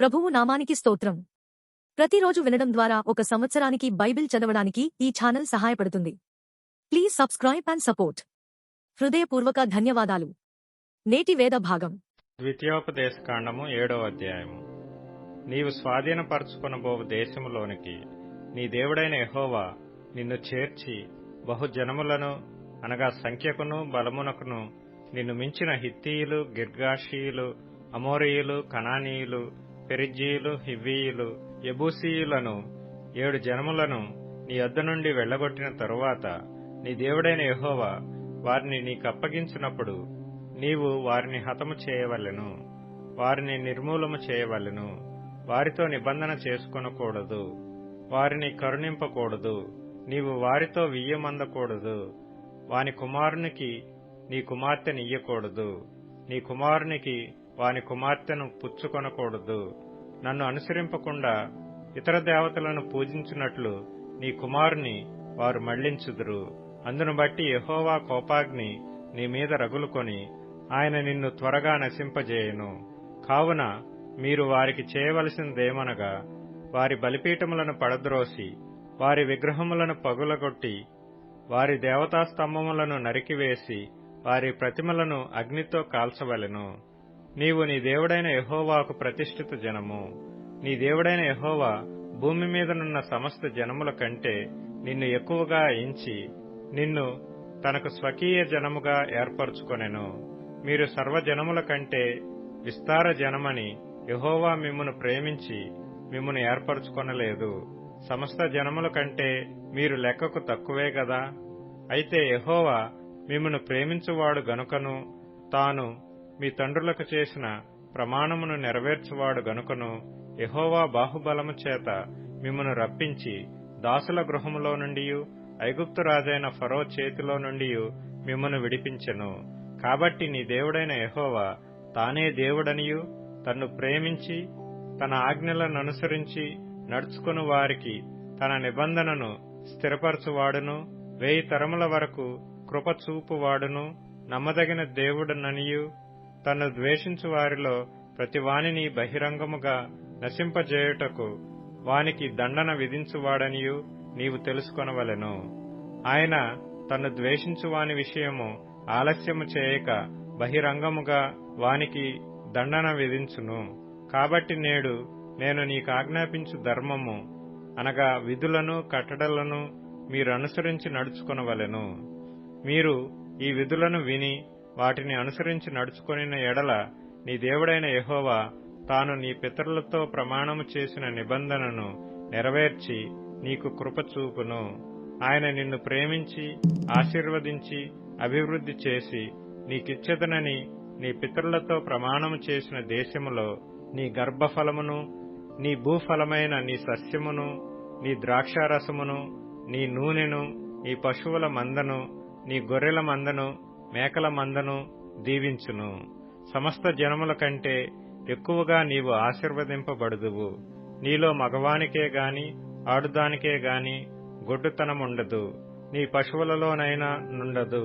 ప్రభువు నామానికి స్తోత్రం. ప్రతిరోజు వినడం ద్వారా ఒక సంవత్సరానికి బైబిల్ చదవడానికి ఈ ఛానల్ సహాయపడుతుంది. Please subscribe and support. హృదయపూర్వక ధన్యవాదాలు. నేటి వేద భాగం. ద్వితీయోపదేశ కాండము ఏడవ అధ్యాయము. నీవు స్వాధీనపరచుకునబోవు దేశములోనికి నీ దేవుడైన ఎహోవా నిన్ను చేర్చి బహుజనములను అనగా సంఖ్యకును బలమునకును నిన్ను మించిన హిత్తీయులు గిర్గాషీయులు అమోరీయులు కణానీయులు పెరిజ్జీయులు హివ్వీయులు ఎబూసీయులను ఏడు జనములను నీ యొద్ద నుండి వెళ్ళగొట్టిన తరువాత నీ దేవుడైన యహోవా వారిని నీకప్పగించినప్పుడు నీవు వారిని హతము చేయవలెను. వారిని నిర్మూలము చేయవలెను. వారితో నిబంధన చేసుకొనకూడదు. వారిని కరుణింపకూడదు. నీవు వారితో వియ్యమందకూడదు. వాని కుమారునికి నీ కుమార్తెనియ్యకూడదు నీ కుమారునికి వాని కుమార్తెను పుచ్చుకొనకూడదు. నన్ను అనుసరింపకుండా ఇతర దేవతలను పూజించినట్లు నీ కుమారుని వారు మళ్ళించుదురు. అందును బట్టి యహోవా కోపాగ్ని నీ మీద రగులుకొని ఆయన నిన్ను త్వరగా నశింపజేయును. కావున మీరు వారికి చేయవలసిందేమనగా వారి బలిపీఠములను పడద్రోసి వారి విగ్రహములను పగులగొట్టి వారి దేవతా స్తంభములను నరికివేసి వారి ప్రతిమలను అగ్నితో కాల్చవలెను. నీవు నీ దేవుడైన యహోవాకు ప్రతిష్ఠిత జనము. నీ దేవుడైన యహోవా భూమి మీదనున్న సమస్త జనముల కంటే నిన్ను ఎక్కువగా ఎంచి నిన్ను తనకు స్వకీయ జనముగా ఏర్పరచుకొనెను. మీరు సర్వజనముల కంటే విస్తార జనమని యహోవా మిమ్మను ప్రేమించి మిమ్మను ఏర్పరచుకొనలేదు. సమస్త జనముల కంటే మీరు లెక్కకు తక్కువే గదా. అయితే యహోవా మిమ్మను ప్రేమించువాడు గనుకను తాను మీ తండ్రులకు చేసిన ప్రమాణమును నెరవేర్చువాడు గనుకను ఎహోవా బాహుబలము చేత మిమ్మను రప్పించి దాసుల గృహములో నుండి ఐగుప్తు రాజైన ఫరో చేతిలో నుండి మిమ్మను విడిపించెను. కాబట్టి నీ దేవుడైన ఎహోవా తానే దేవుడనియు తన్ను ప్రేమించి తన ఆజ్ఞలను అనుసరించి నడుచుకుని వారికి తన నిబంధనను స్థిరపరచువాడును వేయి తరముల వరకు కృపచూపువాడును నమ్మదగిన దేవుడననియు తను ద్వేషించు వారిలో ప్రతి వానిని బహిరంగముగా నశింపజేయుటకు వానికి దండన విధించువాడనియు నీవు తెలుసుకొనవలెను. ఆయన తను ద్వేషించు వాని విషయము ఆలస్యము చేయక బహిరంగముగా వానికి దండన విధించును. కాబట్టి నేడు నేను నీకు ఆజ్ఞాపించు ధర్మము అనగా విధులను కట్టడలను మీరు అనుసరించి నడుచుకొనవలెను. మీరు ఈ విధులను విని వాటిని అనుసరించి నడుచుకొనిన ఎడల నీ దేవుడైన యహోవా తాను నీ పితరులతో ప్రమాణము చేసిన నిబంధనను నెరవేర్చి నీకు కృప చూపును. ఆయన నిన్ను ప్రేమించి ఆశీర్వదించి అభివృద్ధి చేసి నీకిచ్చెదనని నీ పితరులతో ప్రమాణము చేసిన దేశములో నీ గర్భఫలమును నీ భూఫలమైన నీ సస్యమును నీ ద్రాక్షారసమును నీ నూనెను నీ పశువుల మందను నీ గొర్రెల మందను మేకల మందను దీవించును. సమస్త జనముల కంటే ఎక్కువగా నీవు ఆశీర్వదింపబడుదువు. నీలో మగవానికే గాని ఆడుదానికే గాని గొడ్డుతనముండదు. నీ పశువులలోనైనా నుండదు.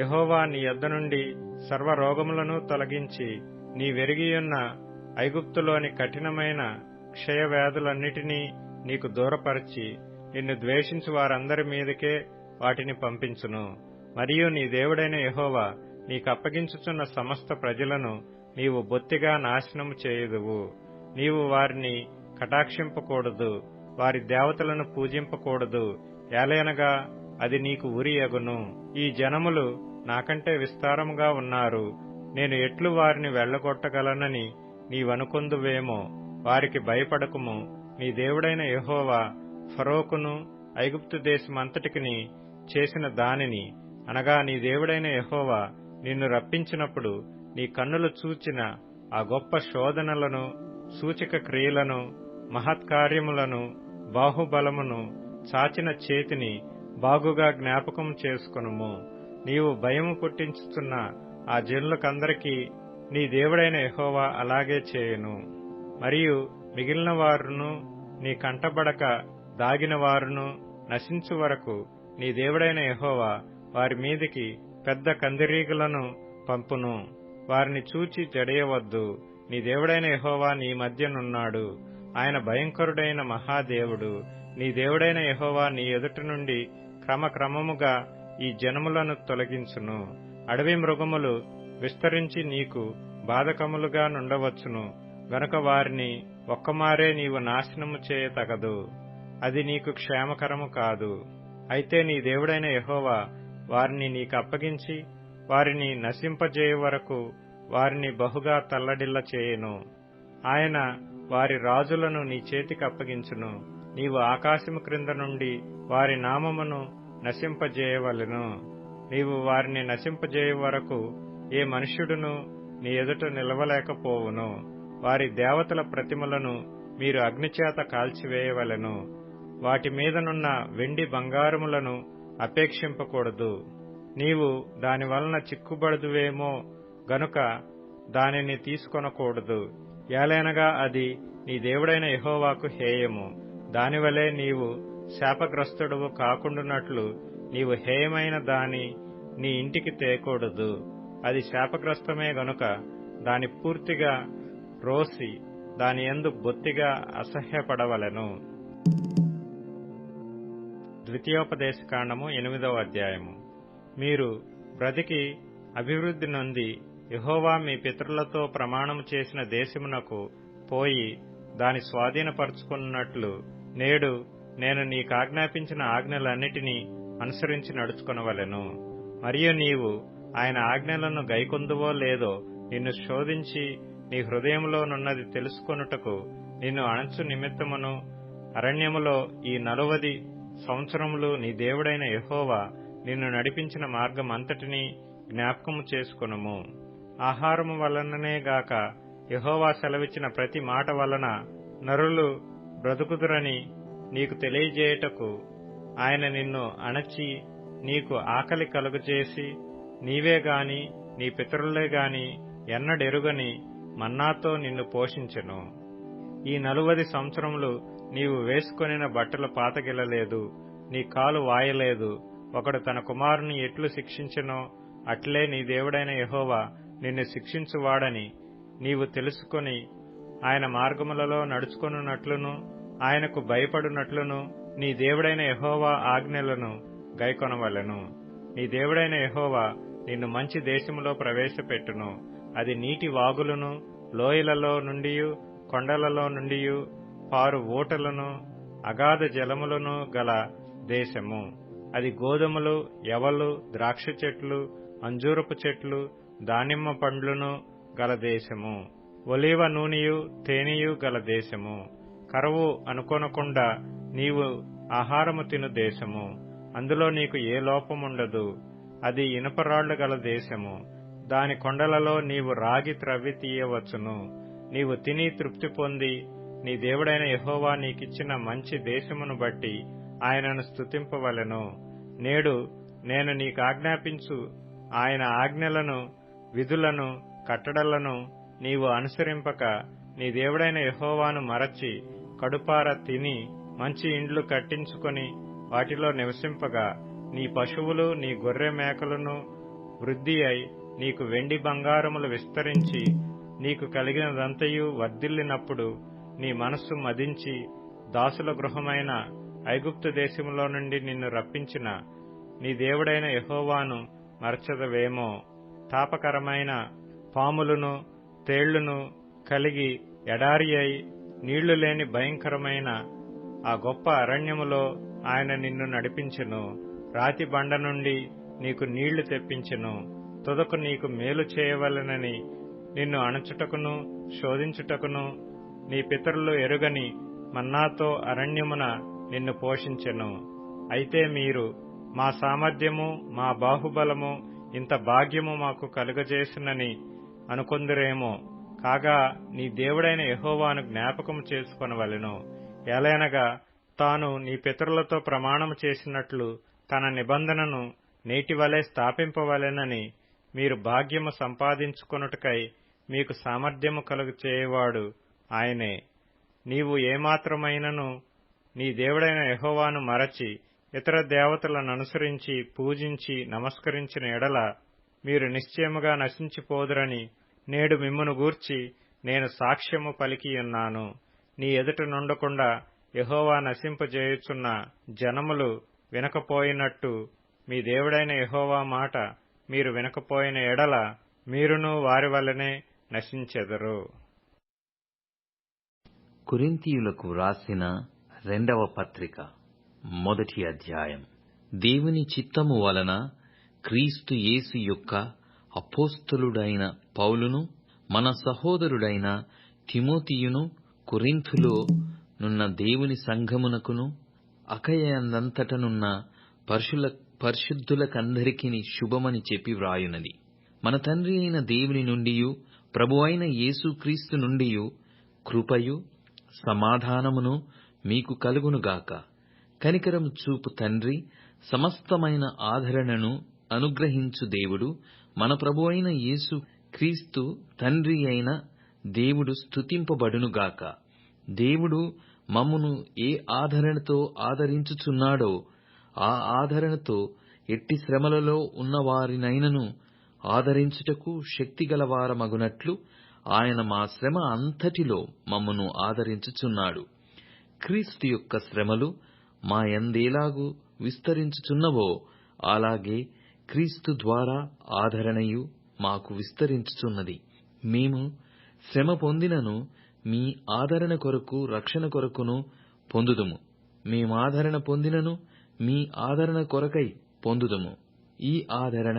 యహోవా నీ యొద్ద నుండి సర్వరోగములను తొలగించి నీ వెరిగియున్న ఐగుప్తులోని కఠినమైన క్షయవ్యాధులన్నిటినీ నీకు దూరపరిచి నిన్ను ద్వేషించు వారందరి మీదకే వాటిని పంపించును. మరియు నీ దేవుడైన యహోవా నీకప్పగించుచున్న సమస్త ప్రజలను నీవు బొత్తిగా నాశనము చేయుదువు. నీవు వారిని కటాక్షింపకూడదు వారి దేవతలను పూజింపకూడదు. ఏలయనగా అది నీకు ఉరి ఎగును. ఈ జనములు నాకంటే విస్తారముగా ఉన్నారు. నేను ఎట్లు వారిని వెళ్ళగొట్టగలనని నీవనుకొందువేమో. వారికి భయపడకుము. నీ దేవుడైన యహోవా ఫరోకును ఐగుప్తు దేశమంతటికిని చేసిన దానిని అనగా నీ దేవుడైన యహోవా నిన్ను రప్పించినప్పుడు నీ కన్నులు చూచిన ఆ గొప్ప శోధనలను సూచక క్రియలను మహత్కార్యములను బాహుబలమును చాచిన చేతిని బాగుగా జ్ఞాపకం చేసుకునుము. నీవు భయము పుట్టించుతున్న ఆ జనులకందరికీ నీ దేవుడైన యహోవా అలాగే చేయును. మరియు మిగిలిన వారును నీ కంటబడక దాగిన వారును నశించు వరకు నీ దేవుడైన యహోవా వారి మీదికి పెద్ద కందిరీగులను పంపును. వారిని చూచి జడయవద్దు. నీ దేవుడైన యహోవా నీ మధ్యనున్నాడు. ఆయన భయంకరుడైన మహాదేవుడు. నీ దేవుడైన యహోవా నీ ఎదుట నుండి క్రమక్రమముగా ఈ జనములను తొలగించును. అడవి మృగములు విస్తరించి నీకు బాధకములుగా నుండవచ్చును. గనుక వారిని ఒక్కమారే నీవు నాశనము చేయతగదు. అది నీకు క్షేమకరము కాదు. అయితే నీ దేవుడైన యహోవా వారిని నీకు అప్పగించి వారిని నశింపజేయ వరకు వారిని బహుగా తల్లడిల్ల చేయను. ఆయన వారి రాజులను నీ చేతికి అప్పగించును. నీవు ఆకాశము క్రింద నుండి వారి నామమును నశింపజేయవలెను. నీవు వారిని నశింపజేయ వరకు ఏ మనుష్యుడును నీ ఎదుట నిలవలేకపోవును. వారి దేవతల ప్రతిమలను మీరు అగ్నిచేత కాల్చివేయవలెను. వాటి మీదనున్న వెండి బంగారములను అపేక్షింపకూడదు. నీవు దాని వలన చిక్కుబడదువేమో గనుక దానిని తీసుకొనకూడదు. ఏలైనగా అది నీ దేవుడైన యహోవాకు హేయము. దానివలే నీవు శాపగ్రస్తుడువు కాకుండునట్లు నీవు హేయమైన దాని నీ ఇంటికి తేకూడదు. అది శాపగ్రస్తమే గనుక దాని పూర్తిగా రోసి దాని ఎందు బొత్తిగా అసహ్యపడవలెను. ద్వితీయోపదేశకాండము ఎనిమిదవ అధ్యాయము. మీరు బ్రతికి అభివృద్ధి నొంది యహోవా మీ పితరులతో ప్రమాణము చేసిన దేశమునకు పోయి దాని స్వాధీనపరుచుకున్నట్లు నేడు నేను నీకాజ్ఞాపించిన ఆజ్ఞలన్నిటినీ అనుసరించి నడుచుకొనవలెను. మరియు నీవు ఆయన ఆజ్ఞలను గైకొందువో లేదో నిన్ను శోధించి నీ హృదయంలోనున్నది తెలుసుకొనుటకు నిన్ను అణచు నిమిత్తమును అరణ్యములో ఈ నలువది సంవత్సరములు నీ దేవుడైన యహోవా నిన్ను నడిపించిన మార్గమంతటినీ జ్ఞాపకము చేసుకొనుము. ఆహారము వలననే గాక యహోవా సెలవిచ్చిన ప్రతి మాట వలన నరులు బ్రతుకుదురని నీకు తెలియజేయుటకు ఆయన నిన్ను అణచి నీకు ఆకలి కలుగజేసి నీవే గాని నీ పితరులే గాని ఎన్నడెరుగని మన్నాతో నిన్ను పోషించెను. ఈ నలువది సంవత్సరములు నీవు వేసుకొనిన బట్టలు పాతగిలలేదు నీ కాలు వాయలేదు. ఒకడు తన కుమారుని ఎట్లు శిక్షించనో అట్లే నీ దేవుడైన యహోవా నిన్ను శిక్షించువాడని నీవు తెలుసుకొని ఆయన మార్గములలో నడుచుకొనున్నట్లును ఆయనకు భయపడునట్లును నీ దేవుడైన యహోవా ఆజ్ఞలను గైకొనవలెను. నీ దేవుడైన యహోవా నిన్ను మంచి దేశములో ప్రవేశపెట్టును. అది నీటి వాగులను లోయలలో నుండి కొండలలో నుండి పారు ఊటలను అగాధ జలములను గల దేశము. అది గోధుమలు ఎవలు ద్రాక్ష చెట్లు అంజూరపు చెట్లు దానిమ్మ పండ్లను గల దేశము. ఒలీవ నూనెయు తేనెయు గల దేశము. కరువు అనుకొనకుండా నీవు ఆహారము తిను దేశము. అందులో నీకు ఏ లోపముండదు. అది ఇనుపరాళ్ళు గల దేశము. దాని కొండలలో నీవు రాగి త్రవ్వి తీయవచ్చును. నీవు తిని తృప్తి పొంది నీ దేవుడైన యహోవా నీకిచ్చిన మంచి దేశమును బట్టి ఆయనను స్తుతింపవలెను. నేడు నేను నీకాజ్ఞాపించు ఆయన ఆజ్ఞలను విధులను కట్టడలను నీవు అనుసరింపక నీ దేవుడైన యహోవాను మరచి కడుపార తిని మంచి ఇండ్లు కట్టించుకొని వాటిలో నివసింపగా నీ పశువులు నీ గొర్రె మేకలను వృద్ధి అయి నీకు వెండి బంగారములు విస్తరించి నీకు కలిగినదంతయు వర్ధిల్లినప్పుడు నీ మనస్సు మదించి దాసుల గృహమైన ఐగుప్తు దేశములో నుండి నిన్ను రప్పించిన నీ దేవుడైన యహోవాను మరచదవేమో. తాపకరమైన పాములను తేళ్ళును కలిగి ఎడారి అయి నీళ్ళు లేని భయంకరమైన ఆ గొప్ప అరణ్యములో ఆయన నిన్ను నడిపించెను. రాతి బండ నుండి నీకు నీళ్ళు తెప్పించెను. తుదకు నీకు మేలు చేయవలెనని నిన్ను అణచుటకును శోధించుటకును నీ పితరులు ఎరుగని మన్నాతో అరణ్యమున నిన్ను పోషించెను. అయితే మీరు మా సామర్థ్యము మా బాహుబలము ఇంత భాగ్యము మాకు కలుగజేసినని అనుకొందురేమో. కాగా నీ దేవుడైన యహోవాను జ్ఞాపకం చేసుకొనవలెను. ఎలైనగా తాను నీ పితరులతో ప్రమాణము చేసినట్లు తన నిబంధనను నేటివలే స్థాపింపవలెనని మీరు భాగ్యము సంపాదించుకొనుటకై మీకు సామర్థ్యము కలుగు చేయవాడు ఆయనే. నీవు ఏమాత్రమైనను నీ దేవుడైన యహోవాను మరచి ఇతర దేవతలను అనుసరించి పూజించి నమస్కరించిన ఎడల మీరు నిశ్చయముగా నశించిపోదురని నేడు మిమ్మును గూర్చి నేను సాక్ష్యము పలికియున్నాను నీ ఎదుట నుండకుండా యహోవా నశింపజేయుచున్న జనములు వినకపోయినట్టు మీ దేవుడైన యహోవా మాట మీరు వినకపోయిన ఎడల మీరును వారి వల్లనే నశించెదరు. కొరింథీయులకు వ్రాసిన రెండవ పత్రిక మొదటి అధ్యాయం. దేవుని చిత్తము వలన క్రీస్తు యేసు యొక్క అపోస్తలుడైన పౌలును మన సహోదరుడైన తిమోతియును కొరింథులో నున్న దేవుని సంఘమునకును అకయందంతటనున్న పరుషుల పరిశుద్ధులకందరికీ శుభమని చెప్పి వ్రాయునది. మన తండ్రి అయిన దేవుని నుండియు ప్రభు అయిన యేసుక్రీస్తు నుండియు కృపయు సమాధానమును మీకు కలుగునుగాక. కనికరం చూపు తండ్రి సమస్తమైన ఆదరణను అనుగ్రహించు దేవుడు మన ప్రభు అయిన యేసు క్రీస్తు తండ్రి అయిన దేవుడు స్తుతింపబడునుగాక. దేవుడు మమ్మును ఏ ఆదరణతో ఆదరించుచున్నాడో ఆ ఆదరణతో ఎట్టి శ్రమలలో ఉన్నవారినైనను ఆదరించుటకు శక్తిగలవారమగునట్లు ఆయన మా శ్రమ అంతటిలో మమ్మను ఆదరించుచున్నాడు. క్రీస్తు యొక్క శ్రమలు మా యందేలాగు విస్తరించుచున్నవో అలాగే క్రీస్తు ద్వారా ఆదరణయు మాకు విస్తరించుచున్నది. మేము శ్రమ పొందినను మీ ఆదరణ కొరకు రక్షణ కొరకును పొందుదుము. మేమాదరణ పొందినను మీ ఆదరణ కొరకై పొందుదుము. ఈ ఆదరణ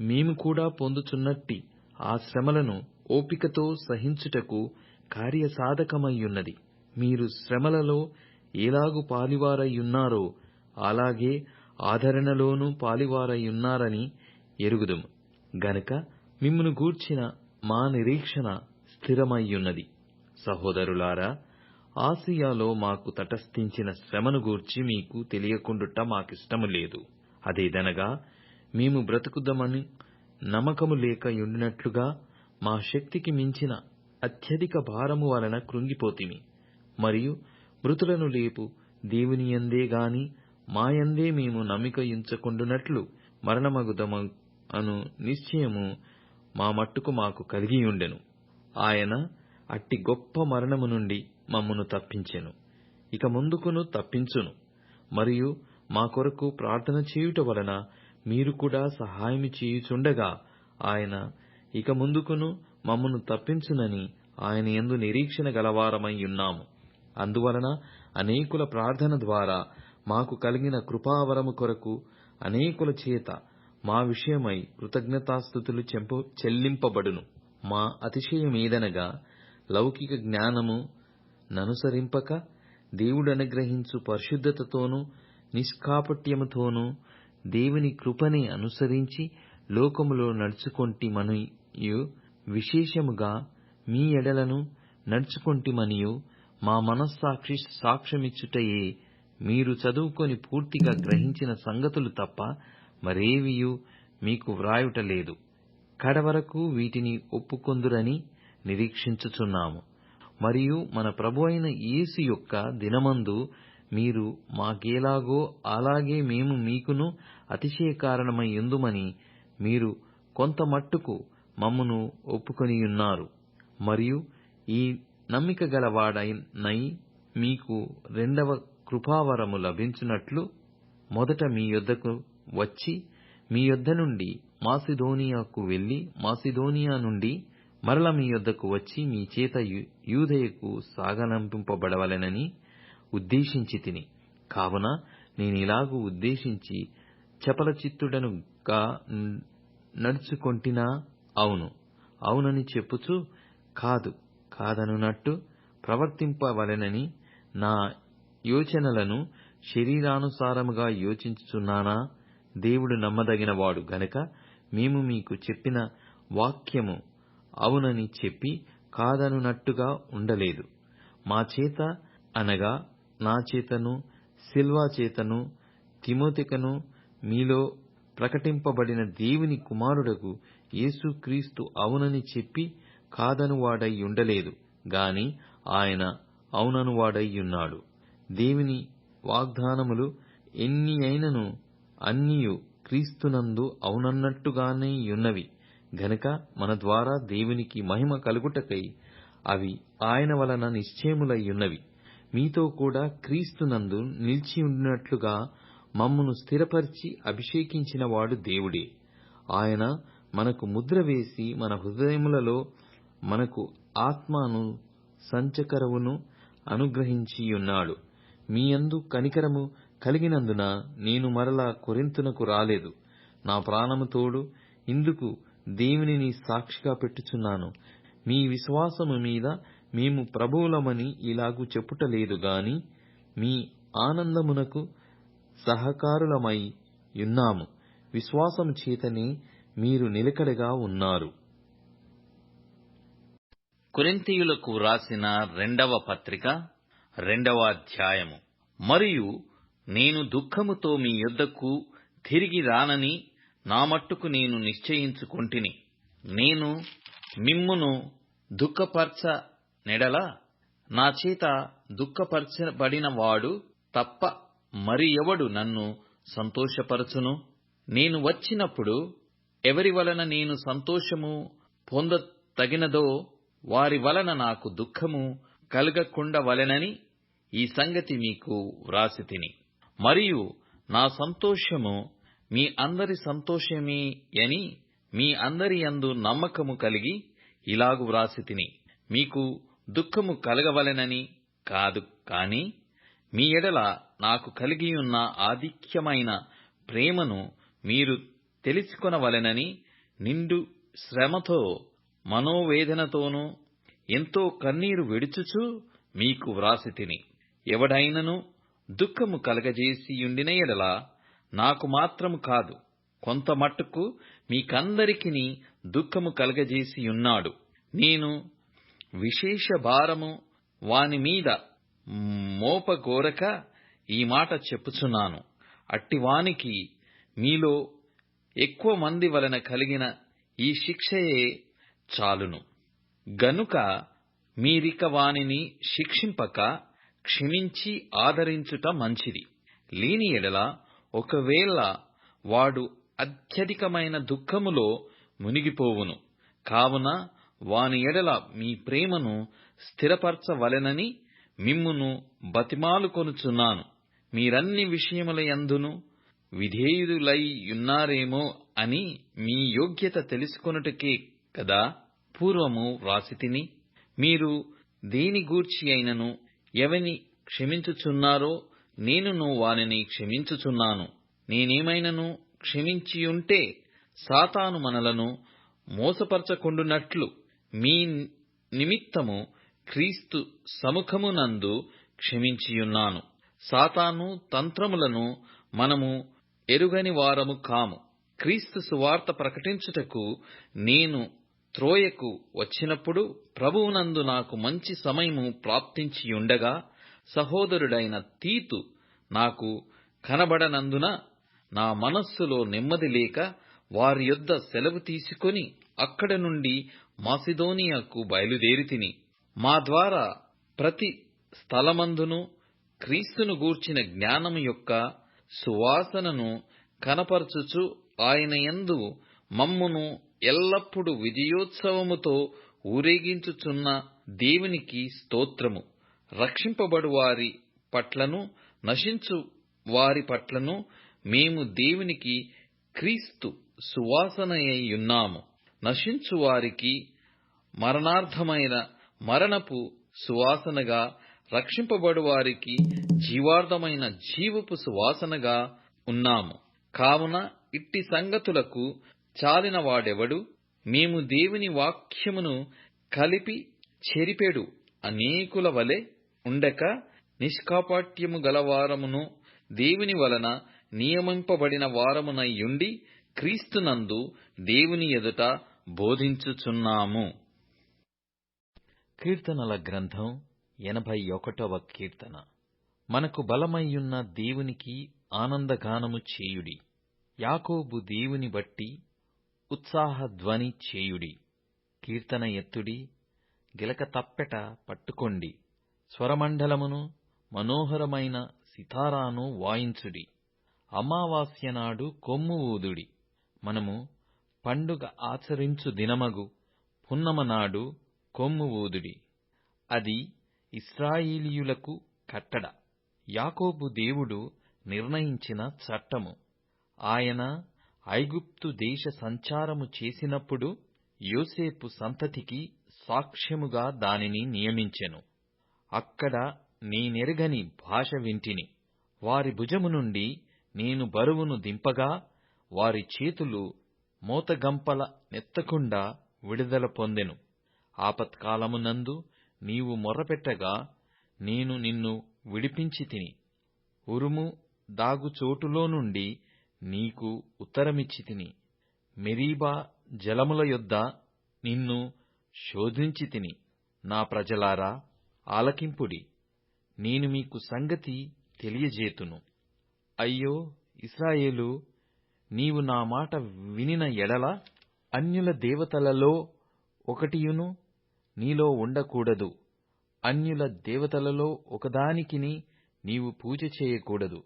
మేము కూడా పొందుచున్నట్టి ఆ శ్రమలను ఓపికతో సహించుటకు కార్యసాధకమయ్యున్నది. మీరు శ్రమలలో ఎలాగు పాలివారయ్యున్నారో అలాగే ఆదరణలోనూ పాలివారయ్యున్నారని ఎరుగుదుము. గనుక మిమ్మును గూర్చిన మా నిరీక్షణ స్థిరమయ్యున్నది. సహోదరులారా ఆసియాలో మాకు తటస్థించిన శ్రమను గూర్చి మీకు తెలియకుండుట మాకిష్టము లేదు. అదేదనగా మేము బ్రతుకుదమని నమ్మకము లేక యుండినట్లుగా మా శక్తికి మించిన అత్యధిక భారము వలన కృంగిపోతిమి. మరియు మృతులను లేపు దేవుని యందే గాని మాయందే మేము నమ్మిక ఉంచకుండునట్లు మరణమగుదము అను నిశ్చయము మా మట్టుకు మాకు కలిగియుండెను. ఆయన అట్టి గొప్ప మరణము నుండి మమ్మను తప్పించెను. ఇక ముందుకును తప్పించును. మరియు మా కొరకు ప్రార్థన చేయుట వలన మీరు కూడా సహాయము చేయుచుండగా ఆయన ఇక ముందుకును మమ్మను తప్పించునని ఆయన యందు నిరీక్షణ గలవారమై ఉన్నాము. అందువలన అనేకుల ప్రార్థన ద్వారా మాకు కలిగిన కృపావరము కొరకు అనేకుల చేత మా విషయమై కృతజ్ఞతాస్థుతులు చెంపు చెల్లింపబడును. మా అతిశయమేదనగా లౌకిక జ్ఞానము ననుసరింపక దేవుడనుగ్రహించు పరిశుద్ధతతోనూ నిష్కాపట్యముతోనూ దేవుని కృపని అనుసరించి లోకములో నడుచుకొంటిమనియు విశేషముగా మీ ఎడలను నడుచుకొంటిమనియు మా మనస్సాక్షి సాక్ష్యమిచ్చుటయే. మీరు చదువుకొని పూర్తిగా గ్రహించిన సంగతులు తప్ప మరేవియూ మీకు వ్రాయుట లేదు. కడవరకు వీటిని ఒప్పుకొందురని నిరీక్షించుచున్నాము. మరియు మన ప్రభు అయిన యేసు యొక్క దినమందు మీరు మాకేలాగో అలాగే మేము మీకును అతిశయ కారణమై యుందుమని మీరు కొంతమట్టుకు మమ్మును ఒప్పుకొనియున్నారు. మరియు ఈ నమ్మిక గలవాడనై మీకు రెండవ కృపావరము లభించునట్లు మొదట మీ యొద్దకు వచ్చి మీ యొద్ద నుండి మాసిదోనియాకు వెళ్ళి మాసిదోనియా నుండి మరల మీ యొద్దకు వచ్చి మీ చేత యూదయకు సాగనంపింపబడవలెనని ఉద్దేశించి తిని. కావున నేనిలాగు ఉద్దేశించి చపలచిత్తుడనుగా నడుచుకొంటినా అవును. అవునని చెప్పుచు కాదు. కాదనునట్టు ప్రవర్తింపవలెనని నా యోచనలను శరీరానుసారముగా యోచించుచున్నానా? దేవుడు నమ్మదగినవాడు గనుక మేము మీకు చెప్పిన వాక్యము అవునని చెప్పి కాదనునట్టుగా ఉండలేదు. మా చేత అనగా నా చేతను సిల్వా చేతను తిమోతికను మీలో ప్రకటింపబడిన దేవుని కుమారుడకు యేసుక్రీస్తు అవునని చెప్పి కాదనువాడై ఉండలేదు గాని ఆయన అవుననువాడై దేవుని వాగ్దానములు ఎన్ని అయినను అన్నియు క్రీస్తునందు అవునన్నట్టుగానే యున్నవి గనుక మన ద్వారా దేవునికి మహిమ కలుగుటకై అవి ఆయన వలన నిశ్చయములయ్యున్నవి మీతో కూడా క్రీస్తునందు ఉన్నట్లుగా మమ్మును స్థిరపరిచి అభిషేకించినవాడు దేవుడే. ఆయన మనకు ముద్ర వేసి మన హృదయములలో మనకు ఆత్మను సంచకరవును అనుగ్రహించియున్నాడు. మీయందు కనికరము కలిగినందున నేను మరలా కొరింతునకు రాలేదు. నా ప్రాణము తోడు ఇందుకు దేవునిని సాక్షిగా పెట్టుచున్నాను. మీ విశ్వాసము మీద మేము ప్రభువులమని ఇలాగు చెప్పుటలేదు గాని మీ ఆనందమునకు సహకారులమై యున్నాము విశ్వాసము చేతనే మీరు నిలకడగా ఉన్నారు. కొరింథీయులకు రాసిన రెండవ పత్రిక రెండవ అధ్యాయము. మరియు నేను దుఃఖముతో మీ యొద్దకు తిరిగి రానని నా మట్టుకు నేను నిశ్చయించుకొంటిని. నేను మిమ్మును దుఃఖపరచ నెడల నా చేత దుఃఖపరచబడిన వాడు తప్ప మరి ఎవడు నన్ను సంతోషపరచును? నేను వచ్చినప్పుడు ఎవరి వలన నేను సంతోషము పొంద తగినదో వారి వలన నాకు దుఃఖము కలగకుండవలెనని ఈ సంగతి మీకు వ్రాసి తిని. మరియు నా సంతోషము మీ అందరి సంతోషమే అని మీ అందరి యందు నమ్మకము కలిగి ఇలాగు వ్రాసి తిని. మీకు దుఃఖము కలగవలెనని కాదు కాని మీ ఎడల నాకు కలిగియున్న ఆధిక్యమైన ప్రేమను మీరు తెలుసుకొనవలెనని నిండు శ్రమతో మనోవేదనతోనూ ఎంతో కన్నీరు విడుచుచూ మీకు వ్రాసి తిని. ఎవడైనను దుఃఖము కలగజేసియుండిన ఎడల నాకు మాత్రము కాదు కొంత మట్టుకు మీకందరికిని దుఃఖము కలగజేసియున్నాడు నేను విశేష భారము వాని మీద మోపగోరక ఈ మాట చెప్పుచున్నాను. అట్టివానికి మీలో ఎక్కువ మంది వలన కలిగిన ఈ శిక్షయే చాలును. గనుక మీరిక వానిని శిక్షింపక క్షమించి ఆదరించుట మంచిది. లేని ఎడల ఒకవేళ వాడు అత్యధికమైన దుఃఖములో మునిగిపోవును. కావున వాని ఎడల మీ ప్రేమను స్థిరపరచవలెనని మిమ్మును బతిమాలుకొనుచున్నాను. మీరన్ని విషయముల యందును అని మీ యోగ్యత తెలుసుకొనుటకే కదా పూర్వము వ్రాసితిని మీరు దేని గూర్చి అయినను ఎవని క్షమించుచున్నారో నేనును వానిని క్షమించుచున్నాను. నేనేమైనను క్షమించియుంటే సాతాను మనలను మోసపరచకుండునట్లు మీ నిమిత్తము క్రీస్తు సముఖమునందు క్షమించియున్నాను. సాతాను తంత్రములను మనము ఎరుగని వారము కాము. క్రీస్తు సువార్త ప్రకటించుటకు నేను త్రోయకు వచ్చినప్పుడు ప్రభువునందు నాకు మంచి సమయము ప్రాప్తించియుండగా సహోదరుడైన తీతు నాకు కనబడనందున నా మనస్సులో నెమ్మది లేక వారి యొద్ద సెలవు తీసుకొని అక్కడ నుండి మాసిదోనియాకు బయలుదేరితిని మా ద్వారా ప్రతి స్థలమందును క్రీస్తును గూర్చిన జ్ఞానం యొక్క సువాసనను కనపరచుచు ఆయన యందు మమ్మును ఎల్లప్పుడూ విజయోత్సవముతో ఊరేగించుచున్న దేవునికి స్తోత్రము. రక్షింపబడు వారి పట్లను నశించు వారి పట్లను మేము దేవునికి క్రీస్తు సువాసనయ్యున్నాము నశించు వారికి మరణార్థమైన మరణపు సువాసనగా రక్షింపబడు వారికి జీవార్థమైన జీవపు సువాసనగా ఉన్నాము. కావున ఇట్టి సంగతులకు చాలిన వాడెవడు మేము దేవుని వాక్యమును కలిపి చెరిపెడు. అనేకుల వలె ఉండక నిష్కపాట్యము గల వారమును దేవుని వలన నియమింపబడిన వారమునయ్యుండి క్రీస్తునందు దేవుని ఎదుట బోధించుచున్నాము. కీర్తనల గ్రంథం ఎనభై ఒకటవ కీర్తన. మనకు బలమయ్యున్న దేవునికి ఆనందగానము చేయుడి. యాకోబు దేవుని బట్టి ఉత్సాహధ్వని చేయుడి. కీర్తన ఎత్తుడి గిలక తప్పెట పట్టుకోండి. స్వరమండలమును మనోహరమైన సితారాను వాయించుడి. అమావాస్య నాడు కొమ్ము ఊదుడి. మనము పండుగ ఆచరించు దినమగు పున్నమ నాడు కొమ్ము ఊదుడి. అది ఇస్రాయేలీయులకు కట్టడ. యాకోబు దేవుడు నిర్ణయించిన చట్టము. ఆయన ఐగుప్తు దేశ సంచారము చేసినప్పుడు యోసేపు సంతతికి సాక్ష్యముగా దానిని నియమించెను. అక్కడ నేనెరగని భాష వింటిని. వారి భుజము నుండి నేను బరువును దింపగా వారి చేతులు మోతగంపల నెత్తకుండా విడుదల పొందెను. ఆపత్కాలమునందు నీవు మొర్రపెట్టగా నేను నిన్ను విడిపించి తిని. ఉరుము దాగుచోటులో నుండి నీకు ఉత్తరమిచ్చి తిని. మెరీబా జలముల యొద్ద నిన్ను శోధించి తిని. నా ప్రజలారా ఆలకింపుడి. నేను మీకు సంగతి తెలియజేతును. అయ్యో ఇస్రాయేలు నీవు నా మాట వినిన ఎడల అన్యుల దేవతలలో ఒకటియును నీలో ఉండకూడదు. అన్యుల దేవతలలో ఒకదానికిని నీవు పూజ చేయకూడదు.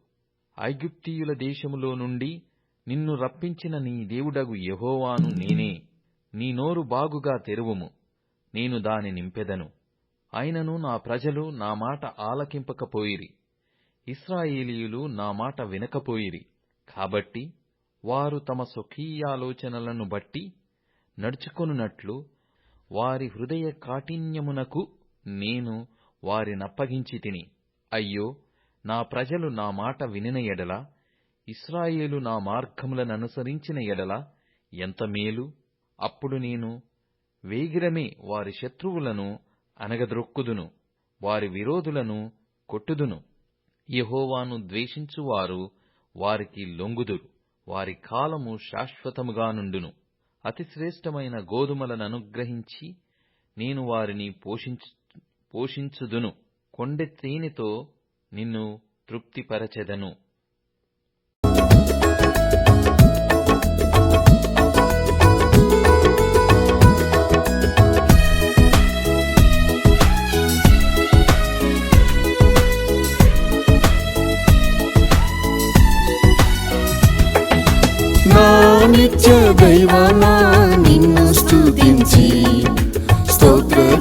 ఐగుప్తీయుల దేశములో నుండి నిన్ను రప్పించిన నీ దేవుడగు యహోవాను నేనే. నీ నోరు బాగుగా తెరువుము. నేను దాని నింపెదను. అయినను నా ప్రజలు నా మాట ఆలకింపకపోయిరి. ఇస్రాయేలీయులు నా మాట వినకపోయిరి. కాబట్టి వారు తమ స్వకీయాలోచనలను బట్టి నడుచుకొనున్నట్లు వారి హృదయ కాఠిన్యమునకు నేను వారినప్పగించి తిని అయ్యో నా ప్రజలు నా మాట వినిన ఎడల ఇస్రాయేలు నా మార్గములననుసరించిన ఎడల ఎంత మేలు. అప్పుడు నేను వేగిరమే వారి శత్రువులను అనగద్రొక్కుదును వారి విరోధులను కొట్టుదును. యెహోవాను ద్వేషించువారు వారికి లొంగుదురు వారి కాలము శాశ్వతముగా నుండును. అతి శ్రేష్టమైన గోధుమలననుగ్రహించి నేను వారిని పోషించు పోషించుదును. కొండె తేనెతో నిన్ను తృప్తిపరచెదను.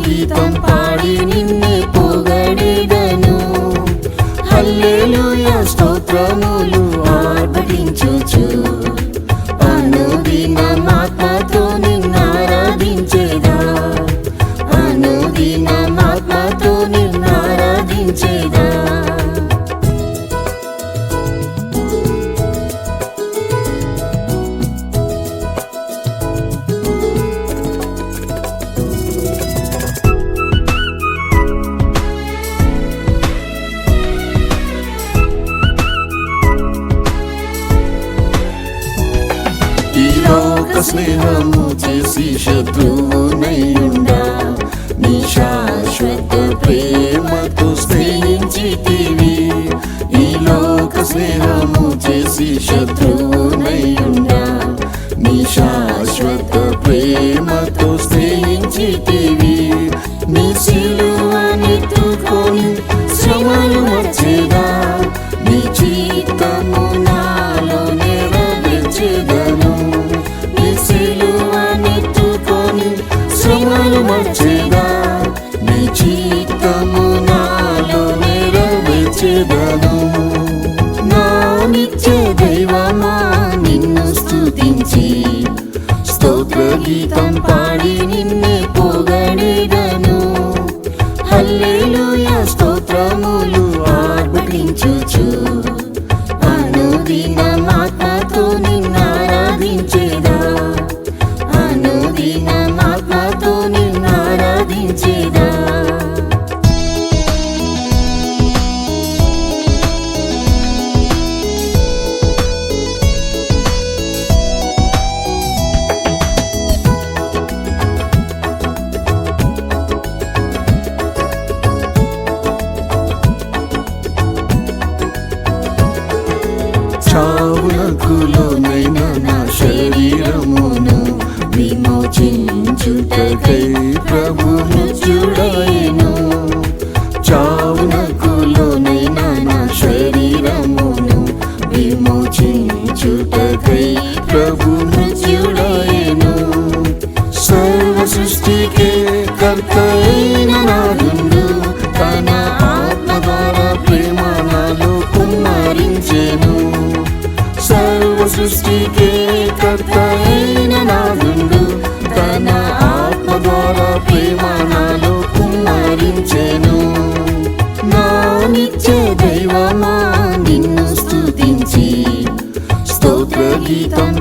స్తోత్ర గీతం చావునకు నా శరీరమును విమోచించుటకై Palitan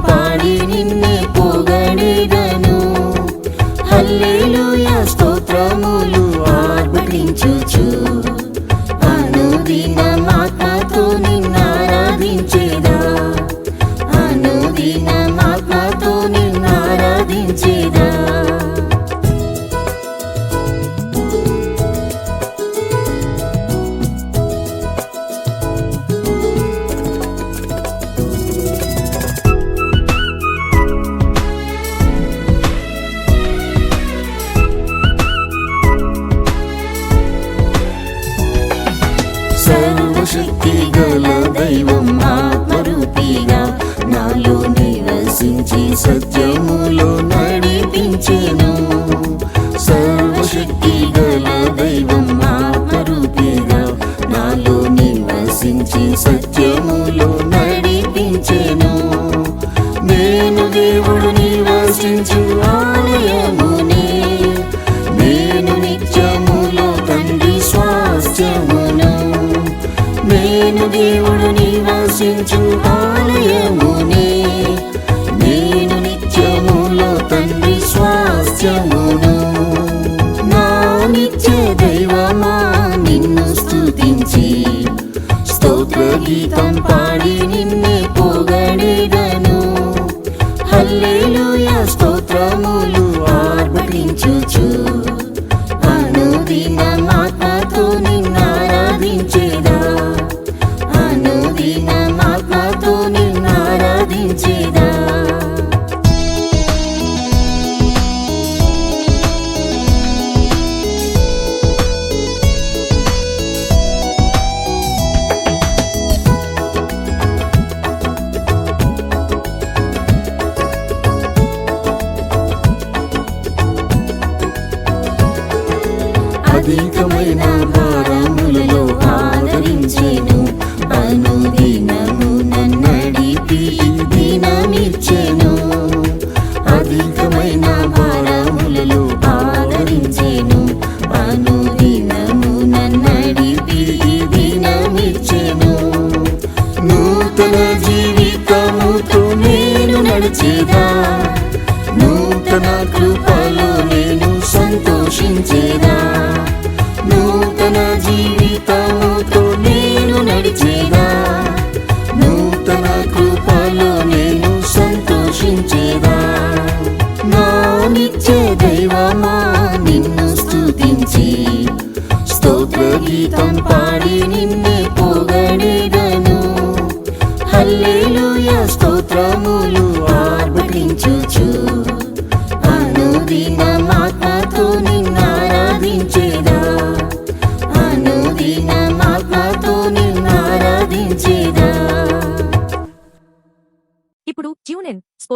into